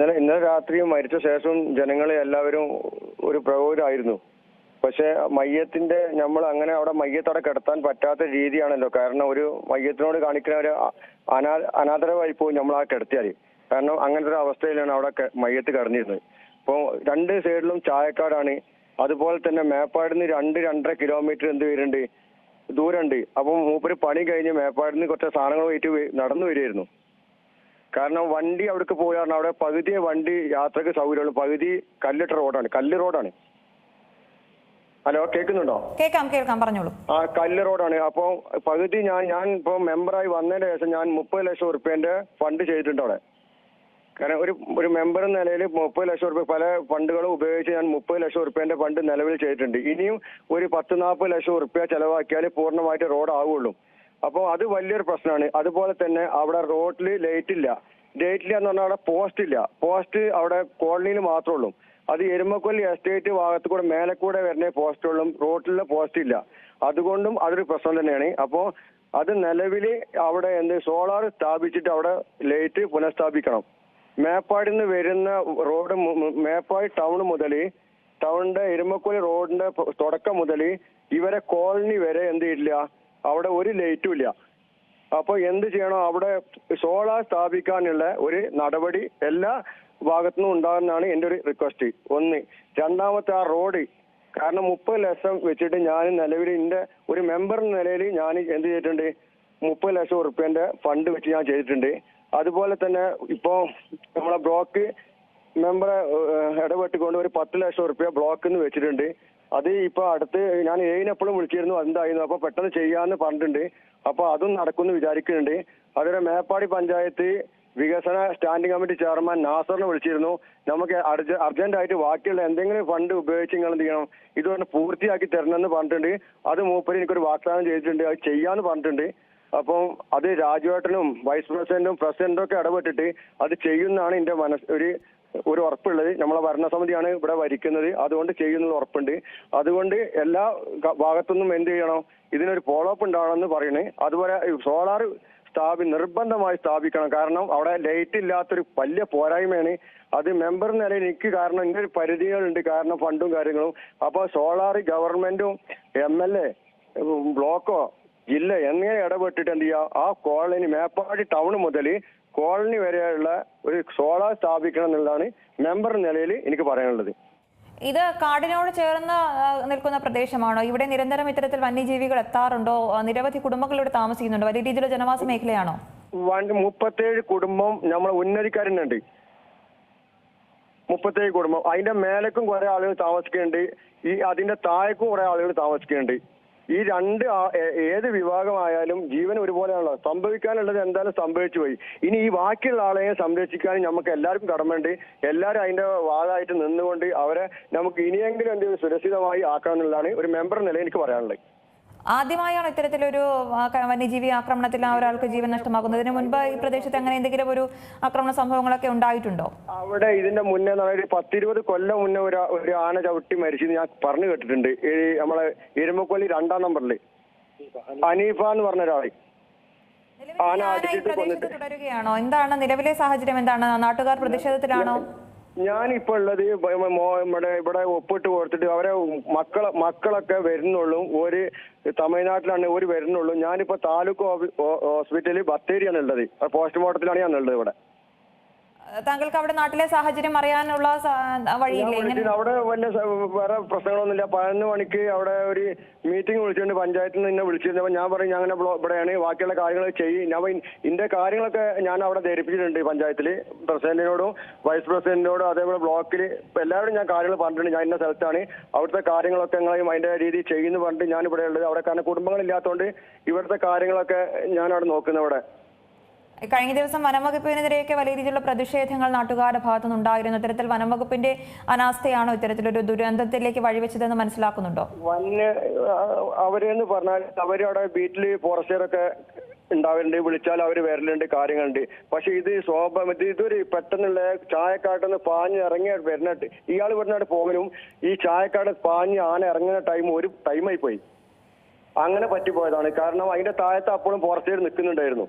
ഇന്നലെ ഇന്നലെ രാത്രി മരിച്ച ശേഷം ജനങ്ങളെ എല്ലാവരും ഒരു പ്രകോപനമായിരുന്നു പക്ഷെ മയ്യത്തിന്റെ നമ്മൾ അങ്ങനെ അവിടെ മയ്യത്തവിടെ കിടത്താൻ പറ്റാത്ത രീതിയാണല്ലോ. കാരണം ഒരു മയ്യത്തിനോട് കാണിക്കുന്ന ഒരു അനാ അനാദരവായി പോയി നമ്മൾ ആ കിടത്തിയാൽ. കാരണം അങ്ങനത്തെ ഒരു അവസ്ഥയിലാണ് അവിടെ മയ്യത്ത് കിടന്നിരുന്നത്. അപ്പോൾ രണ്ട് സൈഡിലും ചായക്കാടാണ്. അതുപോലെ തന്നെ മേപ്പാടിന്ന് രണ്ട് രണ്ടര കിലോമീറ്റർ എന്ത് വരുന്നുണ്ട് ദൂരമുണ്ട്. അപ്പം മൂപ്പര് പണി കഴിഞ്ഞ് മേപ്പാടിന്ന് കുറച്ച് സാധനങ്ങൾ പോയിട്ട് നടന്നു വരികയായിരുന്നു. കാരണം വണ്ടി അവിടേക്ക് പോയാണ് അവിടെ പകുതി വണ്ടി യാത്രയ്ക്ക് സൗകര്യമുള്ളൂ. പകുതി കല്ലിട്ട റോഡാണ്. കല്ല് റോഡാണ്. ഹലോ കേൾക്കുന്നുണ്ടോ? കേൾക്കാം കേൾക്കാം പറഞ്ഞോളൂ. ആ കല്ല് റോഡാണ്. അപ്പോൾ പകുതി ഞാൻ ഞാൻ ഇപ്പോൾ മെമ്പറായി വന്നതിന് ശേഷം ഞാൻ മുപ്പത് ലക്ഷം ഉറുപ്പ്യന്റെ ഫണ്ട് ചെയ്തിട്ടുണ്ട് അവിടെ. കാരണം ഒരു ഒരു മെമ്പർ എന്ന നിലയിൽ മുപ്പത് ലക്ഷം ഉറുപ്പ്യ പല ഫണ്ടുകളും ഉപയോഗിച്ച് ഞാൻ മുപ്പത് ലക്ഷം ഉറുപ്പ്യന്റെ ഫണ്ട് നിലവിൽ ചെയ്തിട്ടുണ്ട്. ഇനിയും ഒരു പത്ത് നാൽപ്പത് ലക്ഷം ഉറുപ്പ്യ ചെലവാക്കിയാൽ പൂർണമായിട്ട് റോഡ് ആവുള്ളൂ അപ്പോൾ അത് വലിയൊരു പ്രശ്നമാണ് അതുപോലെ തന്നെ അവിടെ റോഡിൽ ലൈറ്റ് ഇല്ല. ലൈറ്റ് ഇല്ല എന്ന് പറഞ്ഞാൽ അവിടെ പോസ്റ്റ് ഇല്ല. പോസ്റ്റ് അവിടെ കോളനിയിൽ മാത്രമേ ഉള്ളൂ. അത് എരുമക്കൊല്ലി എസ്റ്റേറ്റ് ഭാഗത്ത് കൂടെ മേലെ കൂടെ വരുന്ന പോസ്റ്റുകളും റോഡിലെ പോസ്റ്റ് ഇല്ല. അതുകൊണ്ടും അതൊരു പ്രശ്നം തന്നെയാണ്. അപ്പോ അത് നിലവിൽ അവിടെ എന്ത് സോളാർ സ്ഥാപിച്ചിട്ട് അവിടെ ലൈറ്റ് പുനഃസ്ഥാപിക്കണം. മേപ്പാടിൽ നിന്ന് വരുന്ന റോഡ് മേപ്പാടി ടൗൺ മുതൽ ടൗണിന്റെ എരുമക്കൊല്ലി റോഡിന്റെ തുടക്കം മുതൽ ഇവരെ കോളനി വരെ എന്ത് ഇല്ല അവിടെ ഒരു ലൈറ്റും ഇല്ല. അപ്പോൾ എന്ത് ചെയ്യണം? അവിടെ സോളാർ സ്ഥാപിക്കാനുള്ള ഒരു നടപടി എല്ലാ ഭാഗത്തുനിന്നും ഉണ്ടാകുന്നതാണ് എന്റെ ഒരു റിക്വസ്റ്റ് ഒന്ന്. രണ്ടാമത്തെ ആ റോഡ് കാരണം മുപ്പത് ലക്ഷം വെച്ചിട്ട് ഞാൻ നിലവിൽ എന്റെ ഒരു മെമ്പർ എന്ന നിലയിൽ ഞാൻ എന്ത് ചെയ്തിട്ടുണ്ട്? മുപ്പത് ലക്ഷം ഉറുപ്പ്യന്റെ ഫണ്ട് വെച്ച് ഞാൻ ചെയ്തിട്ടുണ്ട്. അതുപോലെ തന്നെ ഇപ്പോ നമ്മളെ ബ്ലോക്ക് മെമ്പറെ ഇടപെട്ടുകൊണ്ട് ഒരു പത്ത് ലക്ഷം ഉറുപ്പ്യ ബ്ലോക്കിൽ നിന്ന് വെച്ചിട്ടുണ്ട്. അത് ഇപ്പൊ അടുത്ത് ഞാൻ ഏഴിനെപ്പോഴും വിളിച്ചിരുന്നു എന്തായിരുന്നു അപ്പൊ പെട്ടെന്ന് ചെയ്യാന്ന് പറഞ്ഞിട്ടുണ്ട്. അപ്പൊ അതും നടക്കുമെന്ന് വിചാരിക്കുന്നുണ്ട്. അതുപോലെ മേപ്പാടി പഞ്ചായത്ത് വികസന സ്റ്റാൻഡിംഗ് കമ്മിറ്റി ചെയർമാൻ നാസറിനെ വിളിച്ചിരുന്നു. നമുക്ക് അർജ- അർജന്റ് ആയിട്ട് ബാക്കിയുള്ള എന്തെങ്കിലും ഫണ്ട് ഉപയോഗിച്ച് നിങ്ങൾ എന്ത് ചെയ്യണം? ഇതൊന്ന് പൂർത്തിയാക്കി തരണമെന്ന് പറഞ്ഞിട്ടുണ്ട്. അത് മൂപ്പര് എനിക്കൊരു വാഗ്ദാനം ചെയ്തിട്ടുണ്ട്. അത് ചെയ്യാന്ന് പറഞ്ഞിട്ടുണ്ട്. അപ്പം അത് രാജുവേട്ടനും വൈസ് പ്രസിഡന്റും പ്രസിഡന്റും ഒക്കെ ഇടപെട്ടിട്ട് അത് ചെയ്യുന്നതാണ് എന്റെ മനസ്സ് ഒരു ഒരു ഉറപ്പുള്ളത് നമ്മളെ ഭരണസമിതിയാണ് ഇവിടെ ഭരിക്കുന്നത്. അതുകൊണ്ട് ചെയ്യുന്നത് ഉറപ്പുണ്ട്. അതുകൊണ്ട് എല്ലാ ഭാഗത്തുനിന്നും എന്ത് ചെയ്യണം? ഇതിനൊരു ഫോളോ അപ്പ് ഉണ്ടാവണമെന്ന് പറയണേ. അതുപോലെ സോളാർ സ്ഥാപി നിർബന്ധമായി സ്ഥാപിക്കണം. കാരണം അവിടെ ലൈറ്റ് ഇല്ലാത്തൊരു വലിയ പോരായ്മയാണ്. അത് മെമ്പർ നിലയിൽ എനിക്ക് കാരണം ഇങ്ങനെ ഒരു പരിധികളുണ്ട്. കാരണം ഫണ്ടും കാര്യങ്ങളും. അപ്പോൾ സോളാർ ഗവൺമെന്റും എം എൽ എ ബ്ലോക്കോ ജില്ല എങ്ങനെ ഇടപെട്ടിട്ട് എന്ത് ചെയ്യുക ആ കോളനി മേപ്പാടി ടൗൺ മുതൽ കോളനി വരെയുള്ള ഒരു സോളാർ സ്ഥാപിക്കണം എന്നുള്ളതാണ് മെമ്പർ നിലയിൽ എനിക്ക് പറയാനുള്ളത്. ഇത് കാടിനോട് ചേർന്ന് നിൽക്കുന്ന പ്രദേശമാണോ? ഇവിടെ നിരന്തരം ഇത്തരത്തിൽ വന്യജീവികൾ എത്താറുണ്ടോ? നിരവധി കുടുംബങ്ങൾ ഇവിടെ താമസിക്കുന്നുണ്ടോ. വലിയ രീതിയിലുള്ള ജനവാസ മേഖലയാണോ? മുപ്പത്തേഴ് കുടുംബം നമ്മളെ ഉന്നതിക്കാരനുണ്ട് മുപ്പത്തേഴ് കുടുംബം. അതിന്റെ മേലക്കും കുറെ ആളുകൾ താമസിക്കുന്നുണ്ട്. ഈ അതിന്റെ താഴേക്കും കുറെ ആളുകൾ താമസിക്കുന്നുണ്ട്. ഈ രണ്ട് ഏത് വിഭാഗമായാലും ജീവൻ ഒരുപോലെയാണല്ലോ. സംഭവിക്കാനുള്ളത് എന്തായാലും സംഭവിച്ചു പോയി. ഇനി ഈ ബാക്കിയുള്ള ആളെയും സംരക്ഷിക്കാൻ നമുക്ക് എല്ലാവർക്കും കടമയുണ്ട്. എല്ലാവരും അതിന്റെ വാദമായിട്ട് നിന്നുകൊണ്ട് അവരെ നമുക്ക് ഇനിയെങ്കിലും എന്തെങ്കിലും സുരക്ഷിതമായി ആക്കാമെന്നുള്ളതാണ് ഒരു മെമ്പർ നില എനിക്ക് പറയാനുള്ളത്. ആദ്യമായാണ് ഇത്തരത്തിലൊരു വന്യജീവി ആക്രമണത്തിൽ ആ ഒരാൾക്ക് ജീവൻ നഷ്ടമാകുന്നതിന് മുൻപ് ഈ പ്രദേശത്ത് അങ്ങനെ എന്തെങ്കിലും ഒരു ആക്രമണ സംഭവങ്ങളൊക്കെ ഉണ്ടായിട്ടുണ്ടോ? അവിടെ ഇതിന്റെ മുന്നേ ഒരു പത്തിരുപത് കൊല്ലം മുന്നേ ഒരു ഒരു ആന ചവിട്ടി മരിച്ചെന്ന് ഞാൻ പറഞ്ഞു കേട്ടിട്ടുണ്ട്. ഈ നമ്മളെ എരുമക്കൊല്ലി രണ്ടാം നമ്പറിൽ അനീഫ എന്ന് പറഞ്ഞ ഈ ആന അടിച്ചിട്ട് തുടരുകയാണോ? എന്താണ് നിലവിലെ സാഹചര്യം? എന്താണ്? നാട്ടുകാർ പ്രതിഷേധത്തിലാണോ? ഞാനിപ്പോ ഉള്ളത് ഇവിടെ ഇവിടെ ഒപ്പിട്ട് കൊടുത്തിട്ട് അവരെ മക്കളെ മക്കളൊക്കെ വരുന്നുള്ളൂ. ഒരു തമിഴ്നാട്ടിലാണ് ഒരു വരുന്നുള്ളൂ. ഞാനിപ്പോ താലൂക്ക് ഹോസ്പിറ്റലിൽ ബത്തേരിയാണ് ഉള്ളത് പോസ്റ്റ്മോർട്ടത്തിലാണ് ഞാൻ ഉള്ളത് ഇവിടെ. താങ്കൾക്ക് അവിടെ നാട്ടിലെ സാഹചര്യം അറിയാനുള്ള വഴിയില്ലേ അവിടെ വലിയ വേറെ പ്രശ്നങ്ങളൊന്നുമില്ല. പതിനൊന്ന് മണിക്ക് അവിടെ ഒരു മീറ്റിംഗ് വിളിച്ചിട്ടുണ്ട്. പഞ്ചായത്തിൽ നിന്ന് വിളിച്ചിരുന്നപ്പോൾ ഞാൻ പറയും ഞാൻ അങ്ങനെ ഇവിടെയാണ്. ബാക്കിയുള്ള കാര്യങ്ങൾ ചെയ്യും. ഞാൻ ഇന്റെ കാര്യങ്ങളൊക്കെ ഞാൻ അവിടെ ധരിപ്പിച്ചിട്ടുണ്ട് പഞ്ചായത്തിൽ പ്രസിഡന്റിനോടും വൈസ് പ്രസിഡന്റിനോടും അതേപോലെ ബ്ലോക്കിൽ എല്ലാവരും ഞാൻ കാര്യങ്ങൾ പറഞ്ഞിട്ടുണ്ട്. ഞാൻ ഇന്ന സ്ഥലത്താണ്. അവിടുത്തെ കാര്യങ്ങളൊക്കെ ഞങ്ങൾ അതിന്റെ രീതി ചെയ്യുന്നു പറഞ്ഞിട്ട് ഞാൻ ഇവിടെ ഉള്ളത്. അവിടെ കാരണം കുടുംബങ്ങളില്ലാത്തതുകൊണ്ട് ഇവിടുത്തെ കാര്യങ്ങളൊക്കെ ഞാൻ അവിടെ നോക്കുന്നത് അവിടെ കഴിഞ്ഞ ദിവസം വനംവകുപ്പിനെതിരെയൊക്കെ വലിയ രീതിയിലുള്ള പ്രതിഷേധങ്ങൾ നാട്ടുകാരുടെ ഭാഗത്തുനിന്ന് ഉണ്ടായിരുന്നു ഇത്തരത്തിൽ വനംവകുപ്പിന്റെ അനാസ്ഥയാണോ ഇത്തരത്തിലൊരു ദുരന്തത്തിലേക്ക് വഴിവെച്ചതെന്ന് മനസ്സിലാക്കുന്നുണ്ടോ? വന്യ അവരെന്ന് പറഞ്ഞാൽ അവരവിടെ വീട്ടിൽ ഫോറസ്റ്റുകാരൊക്കെ ഉണ്ടാവലുണ്ട് വിളിച്ചാൽ അവർ വരലുണ്ട് കാര്യങ്ങളുണ്ട്. പക്ഷെ ഇത് ഇത് ഇതൊരു പെട്ടെന്നുള്ള ചായക്കാട്ടെന്ന് പാഞ്ഞ് ഇറങ്ങിയ വരുന്നിട്ട് ഇയാൾ വരുന്നിട്ട് പോകലും ഈ ചായക്കാട് പാഞ്ഞ് ആന ഇറങ്ങുന്ന ടൈം ഒരു ടൈമായി പോയി അങ്ങനെ പറ്റിപ്പോയതാണ്. കാരണം അതിന്റെ താഴത്ത് അപ്പോഴും ഫോറസ്റ്റുകാർ നിൽക്കുന്നുണ്ടായിരുന്നു.